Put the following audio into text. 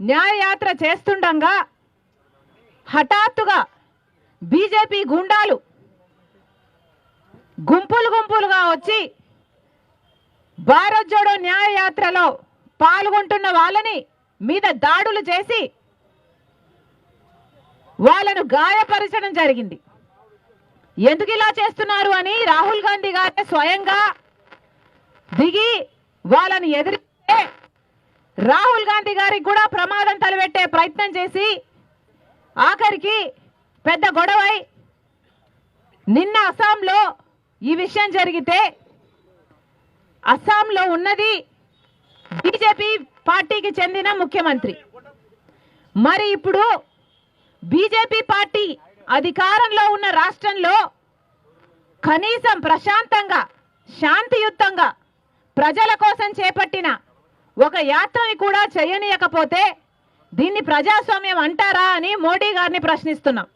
న్యాయయాత్ర చేస్తుండగా హఠాత్తుగా బీజేపీ గుండాలు గుంపులు గుంపులుగా వచ్చి భారత్ జోడో న్యాయయాత్రలో పాల్గొంటున్న వాళ్ళని మీద దాడులు చేసి వాళ్ళను గాయపరచడం జరిగింది. ఎందుకు ఇలా చేస్తున్నారు అని రాహుల్ గాంధీ గారే స్వయంగా దిగి వాళ్ళని ఎదిరిస్తే రాహుల్ గాంధీ గారికి కూడా ప్రమాదం తలపెట్టే ప్రయత్నం చేసి ఆఖరికి పెద్ద గొడవై నిన్న అస్సాంలో ఈ విషయం జరిగితే అస్సాంలో ఉన్నది బీజేపీ పార్టీకి చెందిన ముఖ్యమంత్రి. మరి ఇప్పుడు బీజేపీ పార్టీ అధికారంలో ఉన్న రాష్ట్రంలో కనీసం ప్రశాంతంగా శాంతియుతంగా ప్రజల కోసం చేపట్టిన ఒక యాత్రని కూడా చేయనీయకపోతే దీన్ని ప్రజాస్వామ్యం అంటారా అని మోడీ గారిని ప్రశ్నిస్తున్నాం.